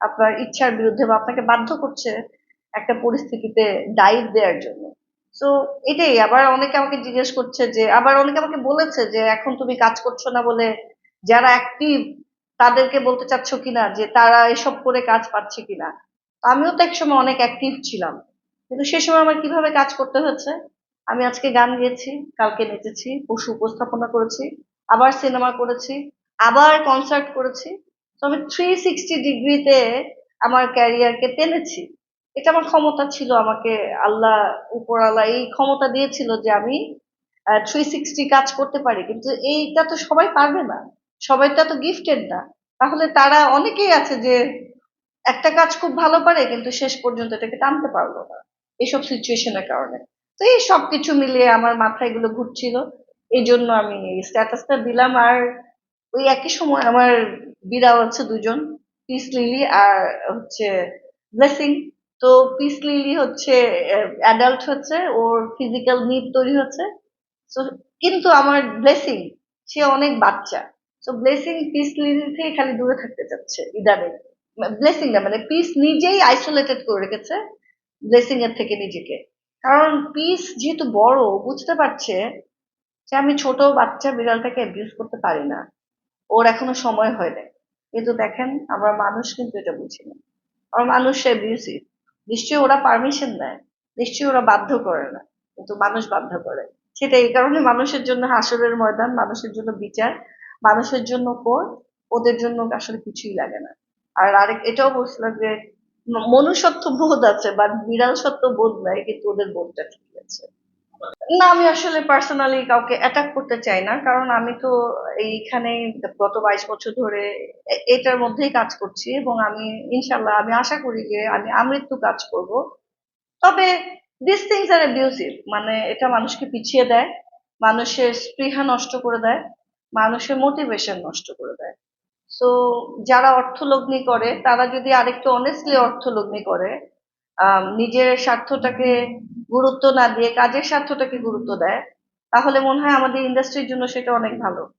আপনার ইচ্ছার বিরুদ্ধে বা আপনাকে বাধ্য করছে একটা পরিস্থিতিতে ডাইভ দেওয়ার জন্য। তো এটাই, আবার অনেকে আমাকে জিজ্ঞেস করছে যে, আবার অনেকে আমাকে বলেছে যে, এখন তুমি কাজ করছ না বলে যারা অ্যাক্টিভ তাদেরকে বলতে চাচ্ছ কিনা যে, তারা এসব করে কাজ পাচ্ছে কিনা? আমিও তো একসময় অনেক অ্যাক্টিভ ছিলাম। কিন্তু সে সময় আমার কীভাবে কাজ করতে হচ্ছে আমি আজকে গান গেয়েছি, কালকে নেচেছি পশু উপস্থাপনা করেছি, আবার সিনেমা করেছি, আবার কনসার্ট করেছি। তো আমি থ্রি সিক্সটি ডিগ্রিতে আমার ক্যারিয়ারকে টেনেছি। এটা আমার ক্ষমতা ছিল, আমাকে আল্লাহ উপর আল্লাহ এই ক্ষমতা দিয়েছিল যে আমি থ্রি সিক্সটি কাজ করতে পারি। কিন্তু এইটা তো সবাই পারবে না। সবাইটা তো গিফটেড না। তাহলে তারা অনেকেই আছে যে একটা কাজ খুব ভালো পারে, কিন্তু শেষ পর্যন্ত এটাকে টানতে পারল না এইসব সিচুয়েশনের কারণে। তো এই সব কিছু মিলিয়ে আমার মাথায় এগুলো ঘুরছিল। এই জন্য আমি স্ট্যাটাসটা দিলাম। আর ওই একই সময় আমার বিড়াল হচ্ছে দুজন পিস লিলি আর হচ্ছে ব্লেসিং তো পিস লিলি হচ্ছে অ্যাডাল্ট হচ্ছে, ওর ফিজিক্যাল নিড তৈরি হচ্ছে। কিন্তু আমার ব্লেসিং সে অনেক বাচ্চা। তো ব্লেসিং পিস লিলি থেকে খালি দূরে থাকতে চাচ্ছে ইদানিং। ব্লেসিং না মানে পিস নিজেই আইসোলেটেড করে রেখেছে ব্লেসিং এর থেকে নিজেকে। কারণ পিস যেহেতু বড়, বুঝতে পারছে যে আমি ছোট বাচ্চা বিড়ালটাকে অ্যাবিউজ করতে পারি না। ওর এখনও সময় হয় নাই। কিন্তু দেখেন, আমরা মানুষ কিন্তু এটা বুঝি না। আমরা মানুষ অ্যাবিউসিভ নিশ্চয়ই ওরা পারমিশন দেয় নিশ্চয়ই ওরা বাধ্য করে না। কিন্তু মানুষ বাধ্য করে। সেটা এই কারণে মানুষের জন্য হাসরের ময়দান, মানুষের জন্য বিচার, মানুষের জন্য কোর, ওদের জন্য আসলে কিছুই লাগে না। আর আরেক, এটাও বলছিলাম যে, মনুষ্যত্ব বোধ আছে বা বিড়াল সত্য বোধ নাই, কিন্তু ওদের বোধটা ঠিক আছে। না, আমি আসলে পার্সোনালি কাউকে অ্যাটাক করতে চাই না, কারণ আমি তো এইখানে গত বাইশ বছর ধরে এটার মধ্যেই কাজ করছি এবং আমি ইনশাল্লাহ আমি আশা করি যে আমি আমৃত্যু কাজ করব। তবে দিস থিংস আর অ্যাবিউসিভ মানে এটা মানুষকে পিছিয়ে দেয়, মানুষের স্পৃহা নষ্ট করে দেয়, মানুষের মোটিভেশন নষ্ট করে দেয়। সো যারা অর্থলগ্নি করে, তারা যদি আরেকটু অনেস্টলি অর্থলগ্নি করে নিজের স্বার্থটাকে গুরুত্ব না দিয়ে কাজের স্বার্থটাকে গুরুত্ব দেয়, তাহলে মনে হয় আমাদের ইন্ডাস্ট্রির জন্য সেটা অনেক ভালো।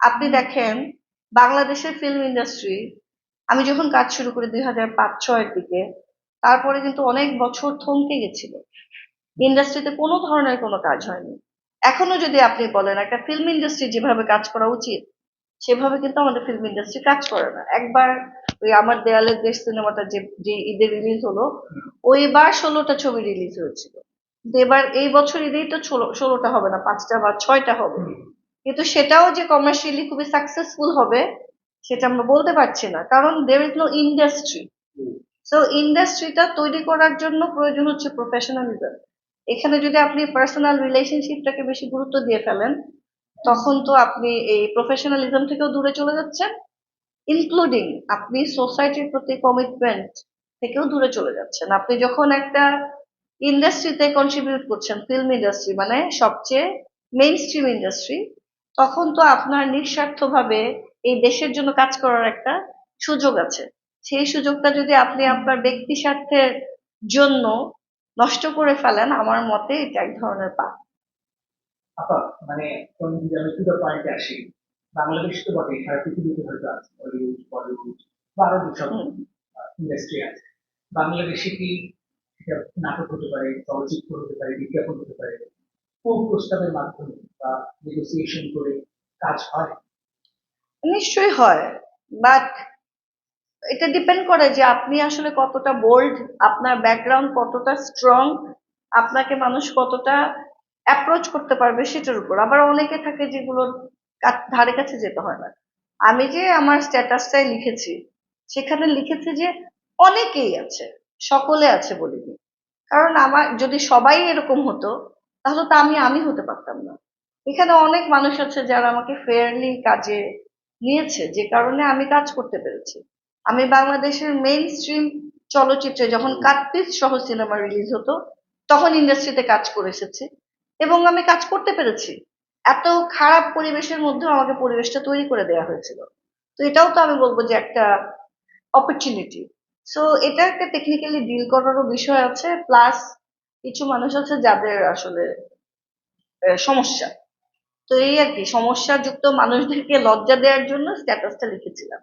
আপনি দেখেন, বাংলাদেশের ফিল্ম ইন্ডাস্ট্রি আমি যখন কাজ শুরু করি দুই হাজার পাঁচ ছয়ের দিকে, তারপরে কিন্তু অনেক বছর থমকে গেছিল। ইন্ডাস্ট্রিতে কোনো ধরনের কোনো কাজ হয়নি। এখনও যদি আপনি বলেন, একটা ফিল্ম ইন্ডাস্ট্রি যেভাবে কাজ করা উচিত, সেভাবে কিন্তু আমাদের ফিল্ম ইন্ডাস্ট্রি কাজ করে না। একবার ওই আমার দেয়ালের দেশ সিনেমাটা যে যে ঈদে রিলিজ হলো, ওইবার ষোলোটা ছবি রিলিজ হয়েছিল। এবার এই বছর ঈদেই তো ষোলো- ষোলোটা হবে না পাঁচটা বা ছয়টা হবে। কিন্তু সেটাও যে কমার্শিয়ালি খুবই সাকসেসফুল হবে সেটা আমরা বলতে পারছি না। কারণ there is no industry so ইন্ডাস্ট্রিটা তৈরি করার জন্য প্রয়োজন হচ্ছে প্রফেশনালিজম এখানে যদি আপনি পার্সোনাল রিলেশনশিপটাকে বেশি গুরুত্ব দিয়ে ফেলেন তখন তো আপনি এই প্রফেশনালিজম থেকেও দূরে চলে যাচ্ছেন ইনক্লুডিং আপনি সোসাইটির প্রতি কমিটমেন্ট থেকেও দূরে চলে যাচ্ছেন। আপনি যখন একটা ইন্ডাস্ট্রিতে কন্ট্রিবিউট করছেন ফিল্ম ইন্ডাস্ট্রি মানে সবচেয়ে মেইন স্ট্রিম ইন্ডাস্ট্রি তখন তো আপনার নিঃস্বার্থভাবে এই দেশের জন্য কাজ করার একটা সুযোগ আছে। সেই সুযোগটা যদি আপনি আপনার ব্যক্তি স্বার্থের জন্য নষ্ট করে ফেলেন আমার মতে এটা এক ধরনের পাপ। মানে পয়েন্টে আসি? বাংলাদেশ তো বটে সারা পৃথিবীতে হয়তো আছে হলিউড বলিউড বা আরও যেসব ইন্ডাস্ট্রি আছে। বাংলাদেশে কি নাটক হতে পারে চলচ্চিত্র হতে পারে বিজ্ঞাপন হতে পারে কোন প্রস্তাবের মাধ্যমে বা নেগোসিয়েশন করে কাজ হয়। নিশ্চয়ই হয় বাট এটা ডিপেন্ড করে যে আপনি আসলে কতটা বোল্ড আপনার ব্যাকগ্রাউন্ড কতটা স্ট্রং আপনাকে মানুষ কতটা অ্যাপ্রোচ করতে পারবে সেটার উপর। আবার অনেকে থাকে যেগুলোর কা- ধারে কাছে যেতে হয় না। আমি যে আমার স্ট্যাটাসটাই লিখেছি, সেখানে লিখেছি যে অনেকেই আছে, সকলে আছে বলিনি। কারণ আমার, যদি সবাই এরকম হতো, তাহলে তো আমি আমি হতে পারতাম না। এখানে অনেক মানুষ আছে যারা আমাকে ফেয়ারলি কাজে নিয়েছে, যে কারণে আমি কাজ করতে পেরেছি। আমি বাংলাদেশের মেইন স্ট্রিম চলচ্চিত্রে যখন কাটপিস সহ সিনেমা রিলিজ হতো, তখন ইন্ডাস্ট্রিতে কাজ করে এসেছি এবং আমি কাজ করতে পেরেছি। এত খারাপ পরিবেশের মধ্যেও আমাকে পরিবেশটা তৈরি করে দেওয়া হয়েছিল। তো এটাও তো আমি বলব যে একটা অপরচুনিটি সো এটা একটা টেকনিক্যালি ডিল করারও বিষয় আছে প্লাস কিছু মানুষ আছে যাদের আসলে সমস্যা। তো এই আর কি, সমস্যাযুক্ত মানুষদেরকে লজ্জা দেওয়ার জন্য স্ট্যাটাসটা লিখেছিলাম।